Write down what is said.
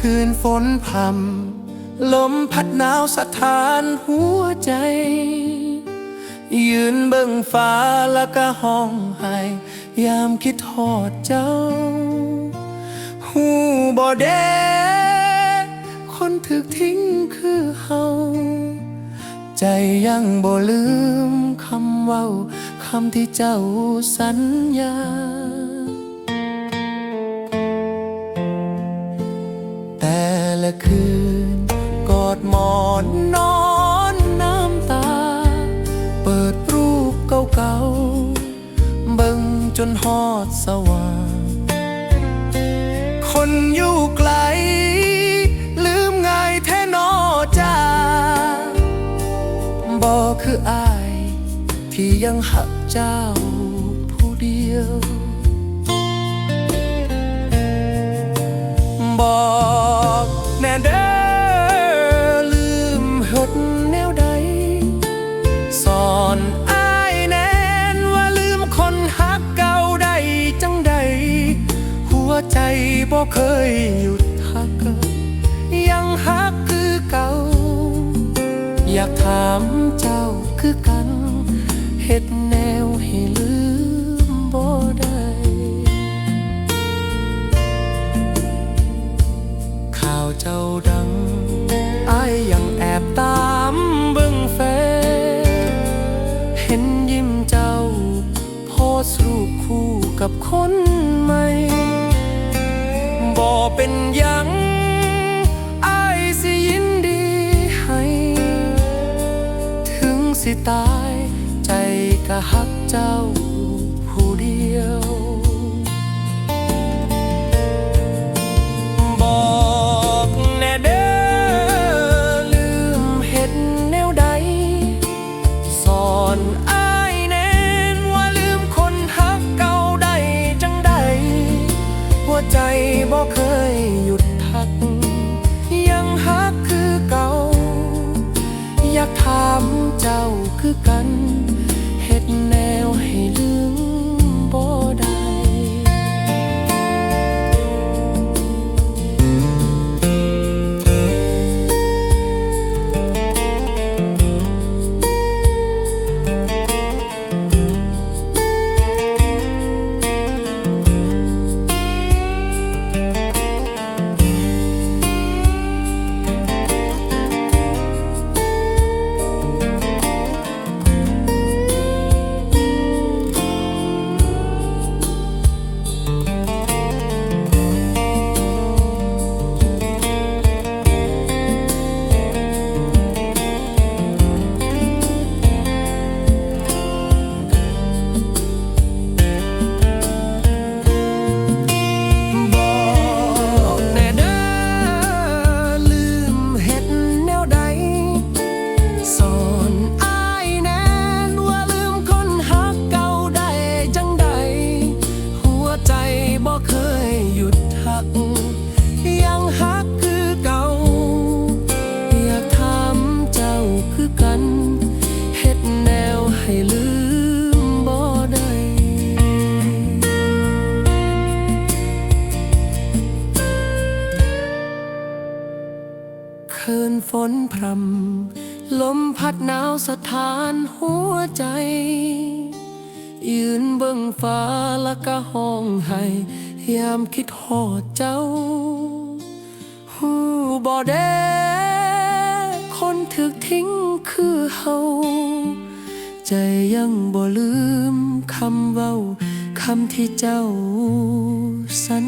คืนฝนพำลมพัดหนาวสถานหัวใจ ยืนเบิ่งฟ้าแล้วก็ห้องไห้ยามคิดทอดเจ้า หูบ่เดคนถึกทิ้งคือเฮาใจยังบ่ลืมคำเว้าคำที่เจ้าสัญญา คืน กอดหมอนนอนน้ำตา เปิดรูปเก่าๆเบิ่งจนฮอดสว่าง คนอยู่ไกล ลืมง่ายแท้นอจ้าบ่คืออาย ที่ยังหักเจ้า ใจบ่เคยหยุดหักยังหักคือเก่า อยากถามเจ้าคือกันเฮ็ดแนวให้ลืมบ่ได้ข่าวเจ้าดังอายยังแอบตามเบิ่งแฟเห็นยิ้มเจ้าโพสรูปคู่กับคนใหม่ เป็นยังอายสิยินดีให้ ถึงสิตาย ใจก็ฮักเจ้าผู้เดียวบอกแน่ คืนฝนพรำลมพัดหนาวสถานหัวใจ ยืนเบิ่งฟ้าแล้วก็ห้องไห้ยามคิดหอดเจ้า หูบ่เดคนถึกทิ้งคือเฮาใจยังบ่ลืมคำเว้าคำที่เจ้าสัญ